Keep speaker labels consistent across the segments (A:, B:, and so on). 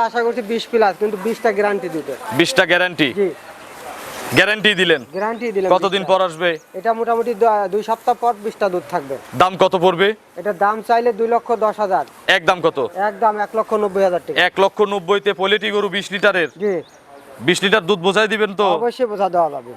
A: ইনশাল্লাহ আশা করছি বিশ প্লাস কিন্তু বিশটা গ্যারান্টি দিতে
B: বিশটা গ্যারান্টি
A: জি।
B: গ্যারান্টি দিলেন?
A: গ্যারান্টি দিলাম
B: কতদিন পর আসবে?
A: এটা মোটামুটি দুই সপ্তাহ পর বিশটা দুধ থাকবে।
B: দাম কত পড়বে?
A: এটা দাম চাইলে দুই লক্ষ দশ হাজার।
B: একদম কত?
A: একদম এক লক্ষ নব্বই হাজার টাকা।
B: এক লক্ষ নব্বইতে পোলেটি গরু বিশ লিটারের।
A: জি।
B: বিশ লিটার দুধ বোঝাই দিবেন তো?
A: অবশ্যই বোঝা দেওয়া যাবে।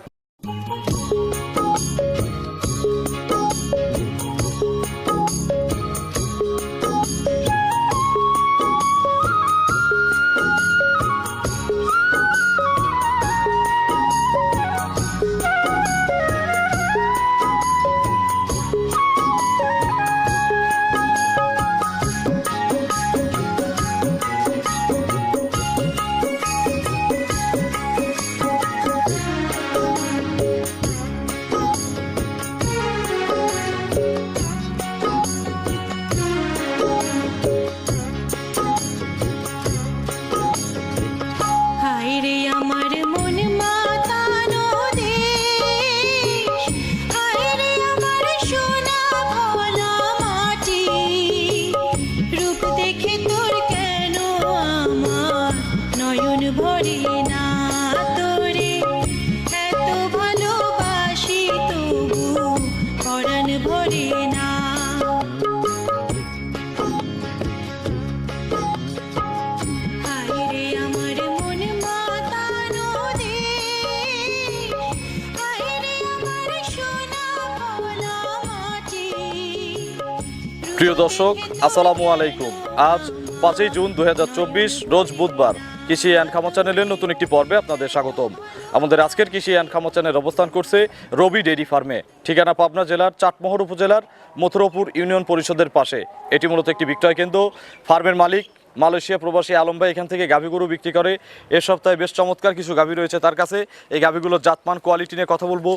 B: প্রিয় দর্শক, আসসালামু আলাইকুম। আজ পাঁচই জুন দু হাজার চব্বিশ, রোজ বুধবার। কৃষি অ্যান্ড খামা চ্যানেলের নতুন একটি পর্বে আপনাদের স্বাগতম। আমাদের আজকের কৃষি অ্যান্ড খামা চ্যানেল অবস্থান করছে রবি ডেরি ফার্মে, ঠিকানা পাবনা জেলার চাটমোহর উপজেলার মথুরপুর ইউনিয়ন পরিষদের পাশে। এটি মূলত একটি বিক্রয় কেন্দ্র। ফার্মের মালিক মালয়েশিয়া প্রবাসী আলম ভাই এখান থেকে গাভী গরু বিক্রি করে। এ সপ্তাহে বেশ চমৎকার কিছু গাভী রয়েছে তার কাছে। এই গাভীগুলোর জাতমান কোয়ালিটি নিয়ে কথা বলব।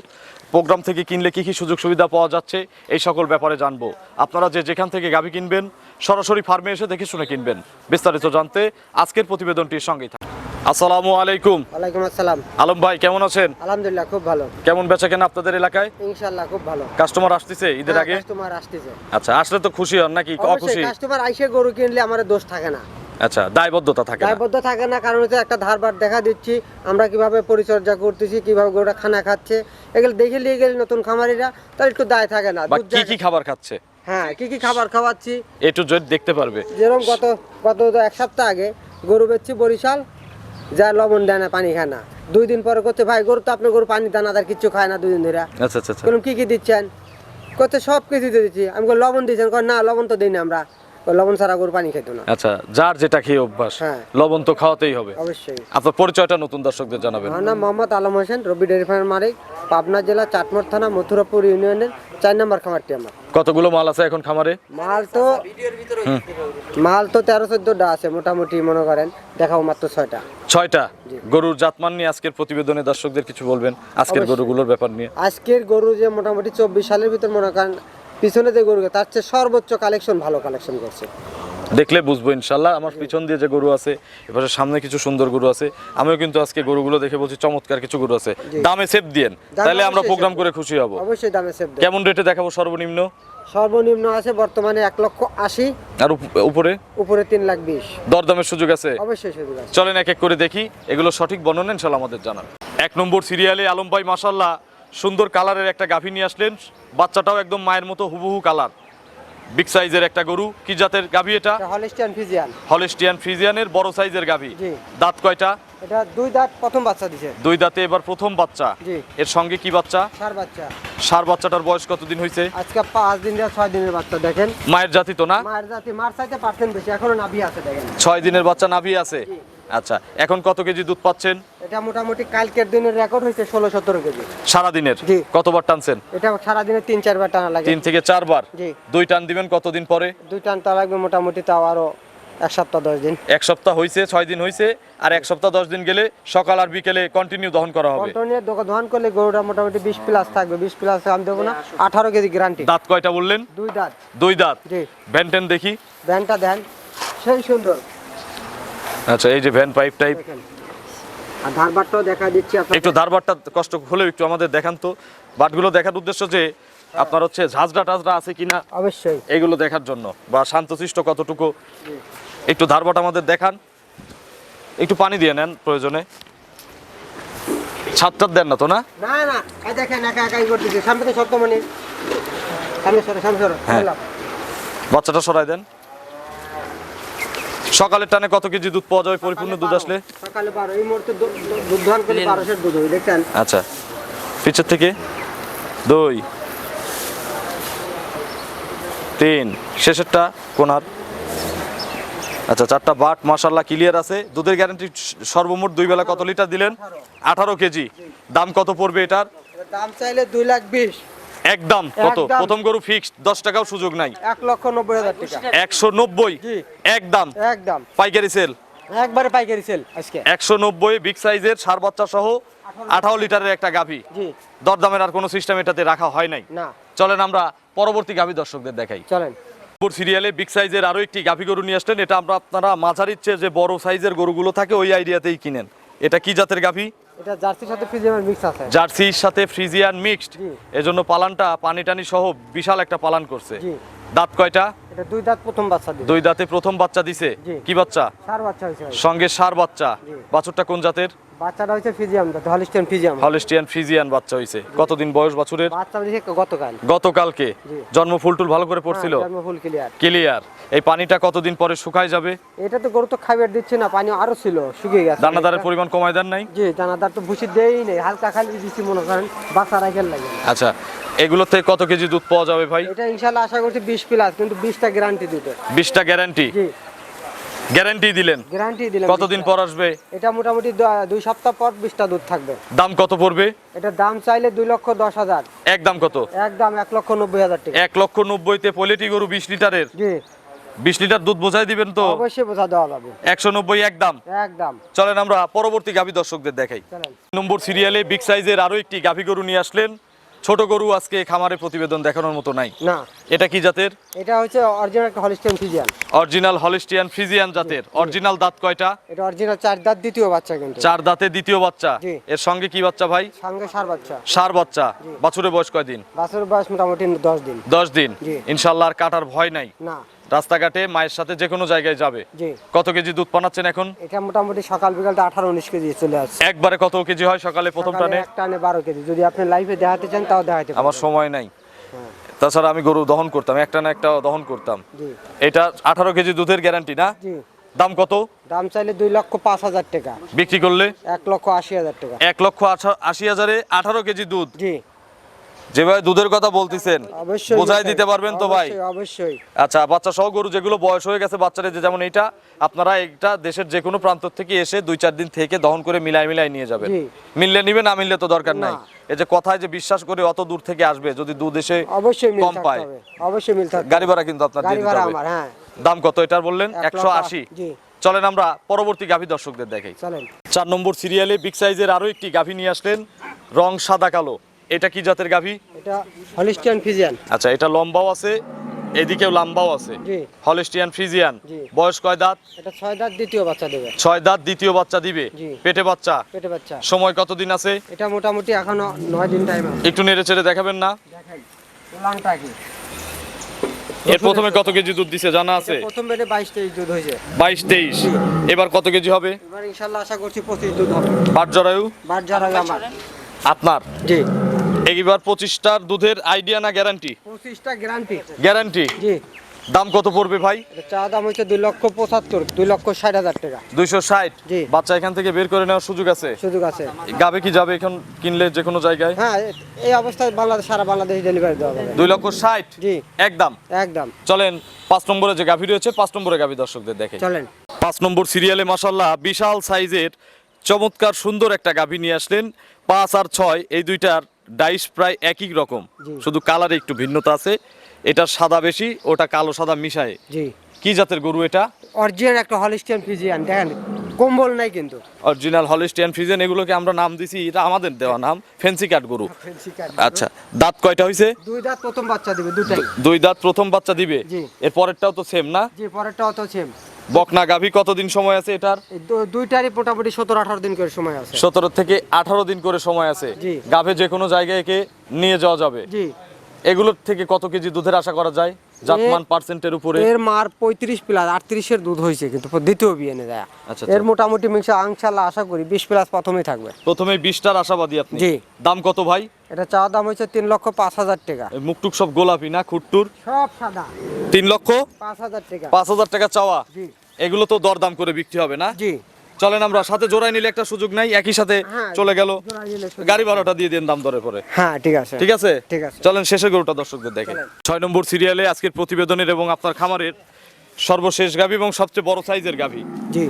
B: প্রোগ্রাম থেকে কিনলে কী কী সুযোগ সুবিধা পাওয়া যাচ্ছে, এই সকল ব্যাপারে জানব। আপনারা যে যেখান থেকে গাভী কিনবেন, সরাসরি ফার্মে এসে দেখে শুনে কিনবেন। বিস্তারিত জানতে আজকের প্রতিবেদনটির সঙ্গেই থাকুন। আসসালামু আলাইকুম।
A: ওয়ালাইকুম আসসালাম।
B: আলম ভাই কেমন আছেন?
A: আলহামদুলিল্লাহ খুব ভালো।
B: কেমন বেচা কেন আপনাদের এলাকায়?
A: ইনশাল্লাহ খুব ভালো।
B: কাস্টমার আসতেছে ঈদের আগে?
A: কাস্টমার আসতেছে।
B: আচ্ছা আসলে তো খুশি হন নাকি? অখুশি
A: কাস্টমার আইসে গরু কিনলে আমার দোষ থাকে না।
B: আচ্ছা দায়বদ্ধতা থাকে।
A: দায়বদ্ধ থাকে না কারণ হচ্ছে একটা ধারবার দেখা দিচ্ছি। আমরা কীভাবে পরিচর্যা করতেছি কীভাবে গরুটা খানা খাচ্ছে এগুলো দেখে নিয়ে গেলে নতুন খামারিরা তার একটু দায় থাকে না
B: কি কি খাবার খাচ্ছে?
A: হ্যাঁ কি কি খাবার খাওয়াচ্ছি।
B: এ টু জেড দেখতে পারবে।
A: যেরকম গত গত এক সপ্তাহ আগে গরু বেচছি বরিশাল যা লবণ দেয় না পানি খায় না। দুই দিন পরে করতে ভাই গরু তো আপনার গরু পানি দানাদার কিচ্ছু খায় না দুই দিন ধরে।
B: আচ্ছা আচ্ছা আচ্ছা।
A: বললাম কি কি দিচ্ছেন? করতে সব কিছু দিয়ে দিচ্ছি। আমি লবণ দিয়েছেন না লবণ তো দিই না আমরা। লবণ ছাড়া গরু পানি খেতো না।
B: আচ্ছা যার যেটা খেয়ে অভ্যাস
A: হ্যাঁ।
B: লবণ তো খাওয়াতেই হবে।
A: অবশ্যই।
B: আপনার পরিচয়টা নতুন দর্শকদের জানাবেন।
A: আমার নাম মোহাম্মদ আলম হোসেন রবি ডেয়ারি ফার্মের মালিক পাবনা জেলা চাটমোর থানা মথুরাপুর ইউনিয়নের চার নম্বর খামারটি আমার।
B: কতগুলো মাল আছে এখন খামারে?
A: মাল তো মাল তো তেরো চোদ্দটা আছে মোটামুটি মনে করেন। দেখাও মাত্র ছয়টা।
B: ছয়টা? গরুর জাতমান নিয়ে আজকের প্রতিবেদনে দর্শকদের কিছু বলবেন আজকের। গরুগুলোর ব্যাপার নিয়ে।
A: আজকের গরু যে মোটামুটি চব্বিশ সালের ভিতর মনে করেন পিছনে যে গরু তার চেয়ে সর্বোচ্চ কালেকশন ভালো কালেকশন করছে।
B: দেখলে বুঝব ইনশাল্লাহ আমার পিছন দিয়ে যে গরু আছে এবারে সামনে কিছু সুন্দর গরু আছে আমিও কিন্তু আজকে গরুগুলো দেখে বলছি চমৎকার কিছু গরু আছে। দামে সেভ দিয়েন তাহলে আমরা প্রোগ্রাম করে খুশি হব।
A: অবশ্যই দামে সেভ
B: কেমন রেটে দেখাবো সর্বনিম্ন?
A: সর্বনিম্ন আছে বর্তমানে এক লক্ষ আশি
B: আর উপরে?
A: উপরে তিন লাখ বিশ।
B: দরদামের সুযোগ আছে?
A: অবশ্যই সুযোগ আছে।
B: চলেন এক এক করে দেখি এগুলো সঠিক বর্ণনা ইনশাল্লাহ আমাদের জানান। এক নম্বর সিরিয়ালে আলম ভাই মাসাল্লাহ সুন্দর কালারের একটা গাভী নিয়ে আসলেন। বাচ্চাটাও একদম মায়ের মতো হুবহু কালার। বিগ সাইজের একটা গরু। কি জাতের গাভী এটা?
A: হলিস্টিয়ান ফিজিয়ান
B: হলিস্টিয়ান ফ্রিজিয়ানের বড় সাইজের গাভী।
A: জি।
B: দাঁত কয়টা?
A: এটা দুই দাঁত প্রথম বাচ্চা দিছে।
B: দুই দাঁতে এবার প্রথম বাচ্চা।
A: জি।
B: এর সঙ্গে কি বাচ্চা?
A: সার বাচ্চা।
B: সার বাচ্চাটার বয়স কতদিন হয়েছে
A: আজকে পাঁচ দিন থেকে ছয় দিনের বাচ্চা দেখেন।
B: মায়ের জাতি তো না?
A: মায়ের জাতি মার চাইতে পার্সেন্ট বেশি। এখনও নাভি আছে দেখেন।
B: ছয় দিনের বাচ্চা নাভি আছে।
A: জি।
B: আচ্ছা এখন কত কেজি দুধ পাচ্ছেন?
A: এটা মোটামুটি কালকের দিনের রেকর্ড হয়েছে ষোলো সতেরো কেজি।
B: সারা দিনের
A: জি।
B: কতবার টানছেন?
A: এটা সারাদিনে তিন চারবার টানা লাগে।
B: তিন থেকে চারবার?
A: জি।
B: দুই টান দিবেন কতদিন পরে?
A: দুই টান তা লাগবে মোটামুটি তাও আরও এক সপ্তাহ দশ দিন।
B: এক সপ্তাহ হয়েছে ছয় দিন হয়েছে আর এক সপ্তাহ দশ দিন গেলে সকাল আর বিকেলে কন্টিনিউ দহন করা হবে।
A: দোকান দোকান করলে গরুটা মোটামুটি বিশ প্লাস থাকবে। বিশ প্লাস আমি দেবো না আঠারো কেজি গ্যারান্টি
B: দাঁত কয়টা বললেন?
A: দুই দাঁত।
B: দুই দাঁত।
A: জি।
B: ভ্যান দেখি।
A: ব্যানটা দেন সেই সুন্দর।
B: আচ্ছা এই যে ভ্যান পাইপ টাইপ
A: ধারবারটাও দেখা দিচ্ছি
B: একটু ধারবারটা কষ্ট হলেও একটু আমাদের দেখান তো। বাটগুলো দেখার উদ্দেশ্য যে আপনার হচ্ছে ঝাঁঝরা টাজরা আছে কিনা
A: অবশ্যই।
B: এগুলো দেখার জন্য বা শান্তশিষ্ট কতটুকু একটু ধারবাট আমাদের দেখান। একটু পানি দিয়ে নেন প্রয়োজনে। ছাদটার দেন না তো না?
A: না না এই দেখেন একা একাই করতেছি। সামনে তো সামনে সরো সামনে সরো।
B: হ্যাঁ। বাচ্চাটা সরাই দেন। সকালের টানে কত কেজি দুধ পাওয়া যাবে পরিপূর্ণ দুধ আসলে?
A: সকালে বারো। এই মুহূর্তে দুধ দোয়ান করে বারোশের দুধ হয় দেখছেন?
B: আচ্ছা। পিছের থেকে? দুই। তিন। শেষেরটা কোনার আচ্ছা চারটা বাট মাসাল্লাহ ক্লিয়ার আছে। দুধের গ্যারান্টি সর্বমোট দুই বেলা কত লিটার দিলেন? আঠারো কেজি। দাম কত পড়বে এটার
A: এটার? দাম চাইলে দুই লাখ বিশ।
B: একদম কত? প্রথম গরু ফিক্সড দশ টাকাও সুযোগ নাই।
A: এক লক্ষ নব্বই হাজার টাকা।
B: একশো নব্বই?
A: জি।
B: একদম।
A: একদম।
B: পাইকারি সেল
A: একবারে পাইকারি সেল আজকে।
B: একশো নব্বই বিগ সাইজের সার বাচ্চা সহ আঠারো লিটারের একটা গাভী।
A: জি।
B: দরদামের আর কোনো সিস্টেম এটাতে রাখা হয় নাই।
A: না।
B: চলেন আমরা পরবর্তী গাভী দর্শকদের দেখাই।
A: চলেন।
B: সিরিয়ালে বিগ সাইজের আরও একটি গাভী গরু নিয়ে আসলেন। এটা আমরা আপনারা মাঝারির চেয়ে যে বড় সাইজের গরুগুলো থাকে ওই আইডিয়াতেই কিনেন। এটা কি জাতের গাভী?
A: এটা জার্সির সাথে ফ্রিজিয়ান মিক্স আছে।
B: জার্সির সাথে ফ্রিজিয়ান মিক্সড। এজন্য পালানটা পানি টানি সহ বিশাল একটা পালান করছে। দাঁত কয়টা?
A: এটা দুই দাঁত প্রথম বাচ্চা দিছে।
B: দুই দাঁতে প্রথম বাচ্চা দিছে। কি বাচ্চা?
A: সার বাচ্চা হইছে
B: সঙ্গে সার বাচ্চা। বাছুরটা কোন জাতের?
A: বাচ্চাটা হচ্ছে ফিজিয়াম দাঁত হলিস্টিয়ান ফিজিয়াম।
B: হলিস্টিয়ান ফ্রিজিয়ান বাচ্চা হইছে। কতদিন বয়স বাছুরের?
A: বাচ্চা দিয়েছে গতকাল।
B: গতকালকে? জন্ম ফুলটুল ভালো করে পড়ছিল?
A: ফুল ক্লিয়ার
B: ক্লিয়ার এই পানিটা কতদিন পরে শুকায় যাবে?
A: এটা তো গরু তো খাইবার দিচ্ছে না পানি আরও ছিল শুকিয়ে গেছে।
B: দানাদারের পরিমাণ কমায় দেন নাই?
A: জি দানাদার তো ভুসি দেই নেই হালকা খালি দিচ্ছি মনে করেন বাচ্চা রাখেন লাগে।
B: আচ্ছা এগুলো থেকে কত কেজি দুধ পাওয়া যাবে ভাই?
A: এটা ইনশাল্লাহ আশা করছি বিশ প্লাস কিন্তু বিশটা গ্যারান্টি দিতে
B: বিশটা গ্যারান্টি
A: জি।
B: গ্যারান্টি দিলেন?
A: গ্যারান্টি দিলাম
B: কতদিন পর আসবে?
A: এটা মোটামুটি দুই সপ্তাহ পর বিশটা দুধ থাকবে।
B: দাম কত পড়বে?
A: এটা দাম চাইলে দুই লক্ষ দশ হাজার।
B: একদম কত?
A: একদম এক লক্ষ নব্বই হাজার টাকা।
B: এক লক্ষ নব্বইতে পোলেটি গরু বিশ লিটারের।
A: জি।
B: বিশ লিটার দুধ বোঝাই দিবেন তো?
A: অবশ্যই বোঝা দেওয়া যাবে।
B: একশো নব্বই একদম
A: একদম।
B: চলেন আমরা পরবর্তী গাভী দর্শকদের দেখাই। নম্বর সিরিয়ালে বিগ সাইজের আরও একটি গাভী গরু নিয়ে আসলেন। ছোট গরু আজকে খামারে প্রতিবেদন দেখানোর মতো নাই।
A: না।
B: এটা কি জাতের?
A: এটা হচ্ছে অরিজিনাল একটা Holstein Friesian
B: original Holstein Friesian জাতের। অরিজিনাল দাঁত কয়টা?
A: এটা অরিজিনাল চার দাঁত দ্বিতীয় বাচ্চা কিন্তু।
B: চার দাঁতে দ্বিতীয় বাচ্চা। এর সঙ্গে কি বাচ্চা ভাই?
A: সঙ্গে সার বাচ্চা।
B: সার বাচ্চা। বাছুরের বয়স কয়দিন
A: বাছুরের বয়স মোটামুটি দশ দিন।
B: দশ দিন।
A: জি।
B: ইনশাল্লাহ আর কাটার ভয় নাই।
A: না।
B: রাস্তাঘাটে মায়ের সাথে যে কোনো জায়গায় যাবে। কত কেজি দুধ পানাচ্ছেন এখন?
A: এটা মোটামুটি সকাল বিকালটা আঠারো উনিশ কেজি চলে আসছে।
B: একবারে কত কেজি হয় সকালে প্রথম টানে?
A: এক টানে বারো কেজি। যদি আপনি লাইফে দেখাতে চান তাও দেখাতে
B: আমার সময় নাই।
A: হ্যাঁ,
B: তাছাড়া আমি গরু দহন করতাম একটা না একটা দহন করতাম। এটা আঠারো কেজি দুধের গ্যারান্টি না? দাম কত?
A: দাম চাইলে দুই লক্ষ পাঁচ হাজার টাকা।
B: বিক্রি করলে?
A: এক লক্ষ আশি হাজার টাকা।
B: এক লক্ষ আশি হাজারে আঠারো কেজি দুধ।
A: জি
B: যেভাবে দুধের কথা বলতেছেন বোঝাই দিতে পারবেন তো ভাই?
A: অবশ্যই,
B: আচ্ছা বাচ্চা সহ গরু যেগুলো বয়স হয়ে গেছে বাচ্চারা যে যেমন এইটা আপনারা এটা দেশের যে কোনো প্রান্ত থেকে এসে দুই চার দিন থেকে দহন করে মিলাই মিলাই নিয়ে যাবেন। মিললে নিবে না মিললে তো দরকার নাই। এই যে কথায় যে বিশ্বাস করে অত দূর থেকে আসবে যদি দুধ এসে
A: অবশ্যই
B: কম পায়।
A: অবশ্যই মিল
B: গাড়ি ভাড়া কিন্তু আপনার দিতে হবে।
A: হ্যাঁ।
B: দাম কত এটার বললেন?
A: এক
B: একশো আশি।
A: জি।
B: চলেন আমরা পরবর্তী গাভী দর্শকদের দেখাই।
A: চলেন।
B: চার নম্বর সিরিয়ালে বিগ সাইজের আরও একটি গাভী নিয়ে আসলেন রং সাদা কালো। এটা কি জাতের গাভী?
A: এটা হলিস্টিয়ান ফিজিয়ান।
B: আচ্ছা এটা লম্বাও আছে এদিকেও লম্বাও আছে।
A: জি।
B: হলিস্টিয়ান ফ্রিজিয়ান বয়স কয় দাঁত?
A: এটা ছয় দাঁত দ্বিতীয় বাচ্চা দেবে।
B: ছয় দাঁত দ্বিতীয় বাচ্চা দিবে? পেটে বাচ্চা?
A: পেটে বাচ্চা।
B: সময় কতদিন আছে?
A: এটা মোটামুটি এখনও নয় দিন টাইম আছে।
B: একটু নেড়ে চেড়ে দেখাবেন না?
A: দেখাই। উলানটা কি?
B: এর প্রথমে কত কেজি দুধ দিছে জানা আছে?
A: প্রথম বেডে বাইশ তেইশ দুধ হয়েছে।
B: বাইশ তেইশ। এবার কত কেজি হবে?
A: এবার ইনশাল্লাহ আশা করছি পঁচিশ দুধ হবে।
B: পাট জরায়ু
A: বার যারা আমার।
B: আপনার?
A: জি।
B: এইবার পঁচিশটার দুধের আইডিয়া না গ্যারান্টি
A: পঁচিশটা গ্যারান্টি
B: গ্যারান্টি
A: জি।
B: দাম কত পড়বে ভাই?
A: চা দাম হচ্ছে দুই লক্ষ পঁচাত্তর দুই লক্ষ ষাট হাজার টাকা।
B: দুইশো ষাট?
A: জি।
B: বাচ্চা এখান থেকে বের করে নেওয়ার সুযোগ আছে?
A: সুযোগ আছে।
B: গাবে কি যাবে এখন কিনলে যে কোনো জায়গায়?
A: হ্যাঁ এই অবস্থায় বাংলাদেশ সারা বাংলাদেশ ডেলিভারি দেওয়া যাবে।
B: দুই লক্ষ ষাট?
A: জি।
B: একদম?
A: একদম।
B: চলেন পাঁচ নম্বরে যে গাভী রয়েছে পাঁচ নম্বরে গাভী দর্শকদের দেখে।
A: চলেন।
B: পাঁচ নম্বর সিরিয়ালে মাসাল্লাহ বিশাল সাইজের চমৎকার সুন্দর একটা গাভী নিয়ে আসলেন পাঁচ আর ছয় এই দুইটার ডাইস প্রায় একই রকম। শুধু কালারে একটু ভিন্নতা আছে। এটা সাদা বেশি ওটা কালো সাদা মিশায়।
A: জি।
B: কি জাতের গরু এটা?
A: অরিজিনাল একটা হলিস্টিয়ান ফিজিয়ান দেখেন কম্বল নাই কিন্তু।
B: অরিজিনাল হলিস্টিয়ান ফ্রিজেন এগুলোকে আমরা নাম দিছি? এটা আমাদের দেওয়া নাম ফেন্সি কাট গরু। আচ্ছা দাঁত কয়টা হয়েছে
A: দুই দাঁত প্রথম বাচ্চা দিবে দুটাই।
B: দুই দাঁত প্রথম বাচ্চা দিবে?
A: জি।
B: এর পরেরটাও তো সেম না?
A: জি পরেরটাও তো সেম
B: বকনা গাভী কতদিন সময় আছে এটার?
A: দুইটারই মোটামুটি সতেরো আঠারো দিন করে সময় আছে।
B: সতেরো থেকে আঠারো দিন করে সময় আছে। গাভে যে কোনো জায়গায় একে নিয়ে যাওয়া যাবে। এগুলোর থেকে কত কেজি দুধের আশা করা যায়? জাতমান পার্সেন্টের উপরে?
A: এর মার পঁয়ত্রিশ প্লাস আটত্রিশের দুধ হয়েছে কিন্তু দ্বিতীয় বিয়ে এনে দেয়।
B: আচ্ছা,
A: এর
B: আচ্ছা।
A: মোটামুটি আশা করি বিশ প্লাস প্রথমেই থাকবে।
B: প্রথমে বিশটার আশাবাদী আপনি?
A: জি।
B: দাম কত ভাই?
A: এটা চাওয়া দাম হচ্ছে তিন লক্ষ পাঁচ হাজার টাকা।
B: এই মুখটুক সব গোলাপি না খুট্টুর?
A: সব সাদা।
B: তিন লক্ষ?
A: পাঁচ হাজার টাকা।
B: পাঁচ হাজার টাকা চাওয়া?
A: জি।
B: এগুলো তো দরদাম করে বিক্রি হবে না?
A: জি।
B: চলেন আমরা সাথে জোড়াই নিলে একটা সুযোগ নাই একই সাথে
A: হ্যাঁ,
B: চলে গেল। গাড়ি ভাড়াটা দিয়ে দেন দাম দরে পরে
A: হ্যাঁ ঠিক আছে।
B: ঠিক আছে?
A: ঠিক আছে।
B: চলেন শেষে গরুটা দর্শকদের দেখেন ছয় নম্বর সিরিয়ালে আজকের প্রতিবেদনের এবং আপনার খামারের সর্বশেষ গাভী এবং সবচেয়ে বড় সাইজের গাভী।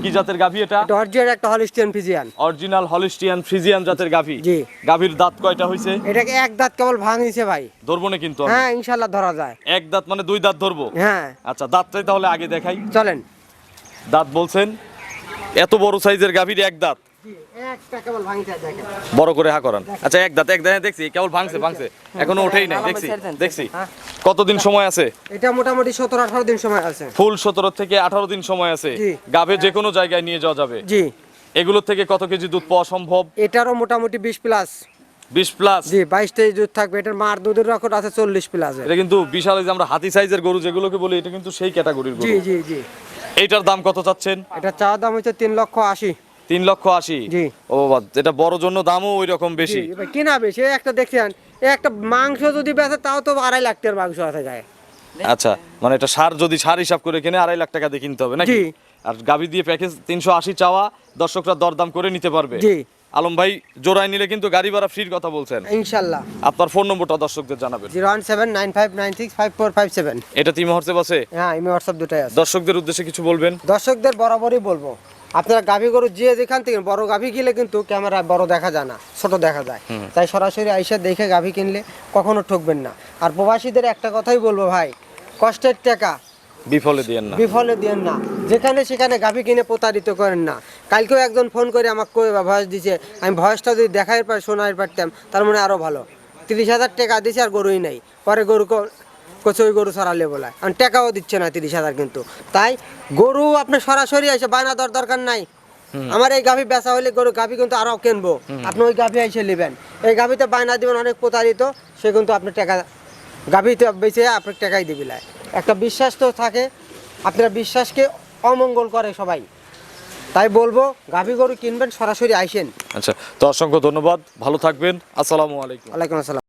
B: কি জাতের গাভী এটা?
A: এটা অরিজিনাল একটা Holstein Friesian
B: original Holstein Friesian জাতের গাভী।
A: জি।
B: গাভীর দাঁত কয়টা হইছে?
A: এটাকে এক দাঁত কেবল ভাঙিছে ভাই।
B: ধরবো না কিন্তু
A: হ্যাঁ ইনশাল্লাহ ধরা যায়।
B: এক দাঁত মানে দুই দাঁত ধরবো?
A: হ্যাঁ।
B: আচ্ছা দাঁতটাই তাহলে আগে দেখাই।
A: চলেন।
B: দাঁত বলছেন? এত বড় সাইজের গাভীর এক দাঁত। বড় করে হা করান। আচ্ছা এক দাঁত এক দাঁত দেখছি কেবল ভাঙছে ভাঙছে। এখনও ওঠেই নাই দেখছি দেখছি।
A: হ্যাঁ।
B: কতদিন সময় আছে?
A: এটা মোটামুটি সতেরো আঠারো দিন সময় আছে।
B: ফুল সতেরো থেকে আঠারো দিন সময় আছে। গাভে যে কোনো জায়গায় নিয়ে যাওয়া যাবে।
A: জি।
B: এগুলো থেকে কত কেজি দুধ পাওয়া সম্ভব?
A: এটারও মোটামুটি বিশ প্লাস।
B: বিশ প্লাস?
A: জি বাইশ তেইশ দুধ থাকবে। এটার মার দুধের রেকর্ড আছে চল্লিশ প্লাস
B: এটা কিন্তু বিশাল যে আমরা হাতি সাইজের গরু যেগুলোকে বলি এটা কিন্তু সেই ক্যাটাগরির
A: জি জি জি।
B: এইটার দাম কত চাচ্ছেন?
A: এটা চা দাম হচ্ছে তিন লক্ষ আশি।
B: তিন লক্ষ আশি?
A: জি।
B: ও বাবা এটা বড় জন্য দামও ওই রকম বেশি।
A: কিনা বেশি? একটা দেখছেন একটা মাংস যদি বেচে তাও তো আড়াই লাখ টাকার মাংস আছে যায়
B: আচ্ছা মানে এটা সার যদি সার হিসাব করে কিনে আড়াই লাখ টাকা দিয়ে কিনতে হবে নাকি? আর গাভি দিয়ে প্যাকেজ তিনশো আশি চাওয়া দর্শকরা দরদাম করে নিতে পারবে।
A: জি।
B: আলম ভাই জোড়ায় নিলে কিন্তু গাড়ি ভাড়া ফ্রির কথা বলছেন।
A: ইনশাল্লাহ।
B: আপনার ফোন নম্বরটা দর্শকদের জানাবেন।
A: Zero one seven nine five nine six five four five seven.
B: এটা তিন হোয়াটসঅ্যাপ আছে?
A: হ্যাঁ ইমি হোয়াটসঅ্যাপ দুটাই আছে।
B: দর্শকদের উদ্দেশ্যে কিছু বলবেন?
A: দর্শকদের বরাবরই বলব। আপনারা গাভী গরু যে যেখান থেকে বড় গাভী কিনলে কিন্তু ক্যামেরা বড় দেখা যায় না ছোট দেখা যায়। তাই সরাসরি আইসা দেখে গাভী কিনলে কখনো ঠকবেন না। আর প্রবাসীদের একটা কথাই বলব ভাই কষ্টের টাকা
B: বিফলে দিয়েন না।
A: বিফলে দিয়েন না। যেখানে সেখানে গাভী কিনে প্রতারিত করেন না। কালকেও একজন ফোন করে আমাকে কই ভয়েস দিছে। আমি ভয়েসটা যদি দেখাই পার শোনাই পারতাম তার মানে আরও ভালো। তিরিশ হাজার টাকা দিছে আর গরুই নাই। পরে গরু ক- ওই গরু সরালে বলায় আর টাকাও দিচ্ছে না তিরিশ হাজার কিন্তু। তাই গরু আপনি সরাসরি এসে বায়না দর দরকার নাই। আমার এই গাভী বেচা হলে গরু গাভী কিন্তু আরও কিনবো। আপনি ওই গাভী এসে নেবেন। এই গাভীতে বায়না দিবেন অনেক প্রতারিত সে কিন্তু আপনি টাকা গাভীতে বেঁচে আপনি টাকাই দিবি লাই। একটা বিশ্বাস তো থাকে আপনার বিশ্বাসকে অমঙ্গল করে সবাই। তাই বলব গাভী গরু কিনবেন সরাসরি আইসেন।
B: আচ্ছা তো অসংখ্য ধন্যবাদ ভালো থাকবেন আসসালামু আলাইকুম।
A: আলাইকুম আসসালাম।